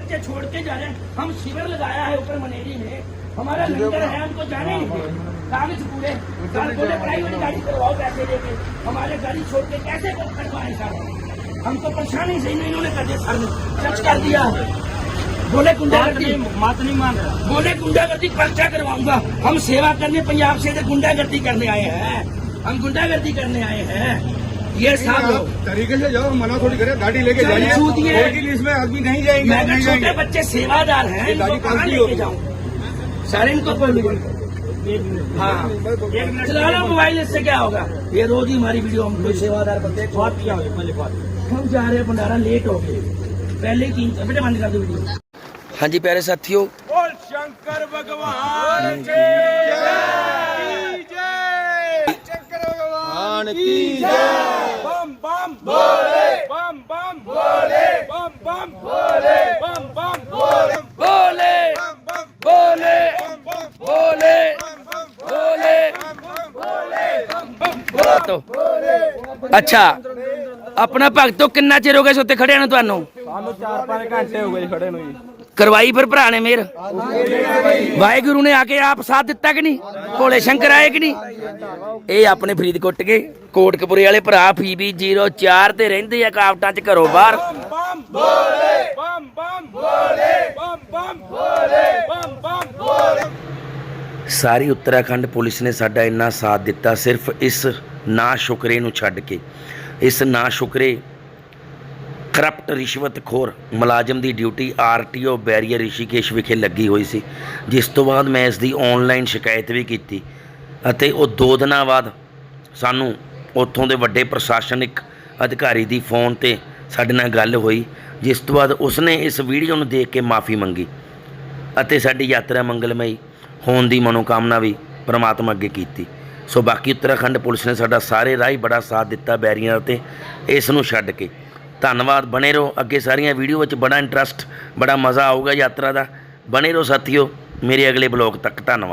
बच्चे छोड़ के जा रहे हैं। हम शिविर लगाया है ऊपर मनेरी में। हमारा लंगर है हमको जाने नहीं। दे कागज़ पूरे। बोले प्राइवेट गाड़ी करवाओ पैसे लेके। हमारे गाड़ी छोड़ के कैसे करवाए साहब? हमको परेशानी से ही इन्होंने कर दिया सर ने। सच कर दिया। बोले गुंडागर्दी मत नहीं मान रहा। बोले गुंडागर्दी पर्चा करवाऊँगा। हम सेवा करने पंजाब से गुंडागर्दी करने आए हैं। हम गुंडागर्दी करने आए हैं। ये साहब तरीके से जाओ मना थोड़ी करे गाड़ी लेके जाइए। इसमें आदमी नहीं जाएँगे तो छोटे बच्चे सेवादार हैं गाड़ी कहाँ लेके जाऊँ? सारे इनको हाँ। चला लो मोबाइल इससे क्या होगा? ये रोज ही हमारी वीडियो हम कोई सेवादार बनते बहुत किया हम जा रहे हैं भंडारा लेट हो गए। पहले की बेटे बंद कर दो वीडियो। हाँ जी प्यारे साथियों। शंकर भगवान हाँ की जय। शंकर भगवान की जय। हाँ, ਭਗਤ ਹੋ ਅੱਛਾ ਆਪਣਾ ਭਗਤ ਹੋ ਕਿੰਨਾ ਚਿਰ ਹੋ ਗਿਆ ਸੋਤੇ ਖੜਿਆ ਨੂੰ ਤੁਹਾਨੂੰ ਸਾਨੂੰ 4-5 ਘੰਟੇ ਹੋ ਗਏ ਖੜੇ ਨੂੰ ਜੀ ਕਰਵਾਈ ਫਿਰ ਭਰਾ ਨੇ ਮੇਰ ਵਾਹਿਗੁਰੂ ਨੇ ਆ ਕੇ ਆਪ ਸਾਥ ਦਿੱਤਾ ਕਿ ਨਹੀਂ ਭੋਲੇ ਸ਼ੰਕਰ ਆਏ ਕਿ ਨਹੀਂ ਇਹ ਆਪਣੇ ਫਰੀਦਕੋਟ ਕੇ ਕੋਟਕਪੁਰੇ ਵਾਲੇ ਭਰਾ ਫੀ ਫੀਬੀ 04 ਤੇ ਰਹਿੰਦੇ ਆ ਕਾਫਟਾਂ 'ਚ ਘਰੋਂ ਬਾਹਰ ਬੰਮ ਬੰਮ ਬੋਲੇ ਬੰਮ ਬੰਮ ਬੋਲੇ ਬੰਮ ਬੰਮ ਸਾਰੀ ਉੱਤਰਾਖੰਡ ਪੁਲਿਸ ਨੇ ਸਾਡਾ ਇੰਨਾ ਸਾਥ ਦਿੱਤਾ ਸਿਰਫ ਇਸ ਨਾ ਸ਼ੁਕਰੇ ਨੂੰ ਛੱਡ ਕੇ। ਇਸ ਨਾ ਸ਼ੁਕਰੇ ਕਰਪਟ ਰਿਸ਼ਵਤਖੋਰ ਮੁਲਾਜ਼ਮ ਦੀ ਡਿਊਟੀ ਆਰਟੀਓ ਬੈਰੀਅਰ ਰਿਸ਼ੀਕੇਸ਼ ਵਿਖੇ ਲੱਗੀ ਹੋਈ ਸੀ, ਜਿਸ ਤੋਂ ਬਾਅਦ ਮੈਂ ਇਸ ਦੀ ਆਨਲਾਈਨ ਸ਼ਿਕਾਇਤ ਵੀ ਕੀਤੀ ਅਤੇ ਉਹ ਦੋ ਦਿਨਾਂ ਬਾਅਦ ਸਾਨੂੰ ਉੱਥੋਂ ਦੇ ਵੱਡੇ ਪ੍ਰਸ਼ਾਸਨਿਕ ਅਧਿਕਾਰੀ ਦੀ ਫੋਨ ਤੇ ਸਾਡੇ ਨਾਲ ਗੱਲ ਹੋਈ, ਜਿਸ ਤੋਂ ਬਾਅਦ ਉਸਨੇ ਇਸ ਵੀਡੀਓ ਨੂੰ ਦੇਖ ਕੇ ਮਾਫੀ ਮੰਗੀ ਅਤੇ ਸਾਡੀ ਯਾਤਰਾ ਮੰਗਲਮਈ ਹੋਣ ਦੀ ਮਨੋਕਾਮਨਾ ਵੀ ਪ੍ਰਮਾਤਮਾ ਅੱਗੇ ਕੀਤੀ। ਸੋ ਬਾਕੀ ਉੱਤਰਾਖੰਡ ਪੁਲਿਸ ਨੇ ਸਾਡਾ ਸਾਰੇ ਰਾਹ ਹੀ ਬੜਾ ਸਾਥ ਦਿੱਤਾ ਬੈਰੀਆਂ ਤੇ ਇਸ ਨੂੰ ਛੱਡ ਕੇ। ਧੰਨਵਾਦ, ਬਣੇ ਰਹੋ। ਅੱਗੇ ਸਾਰੀਆਂ ਵੀਡੀਓ ਵਿੱਚ ਬੜਾ ਇੰਟਰਸਟ ਬੜਾ ਮਜ਼ਾ ਆਊਗਾ ਯਾਤਰਾ ਦਾ। ਬਣੇ ਰਹੋ ਸਾਥੀਓ, ਮੇਰੇ ਅਗਲੇ ਬਲੌਗ ਤੱਕ। ਧੰਨਵਾਦ।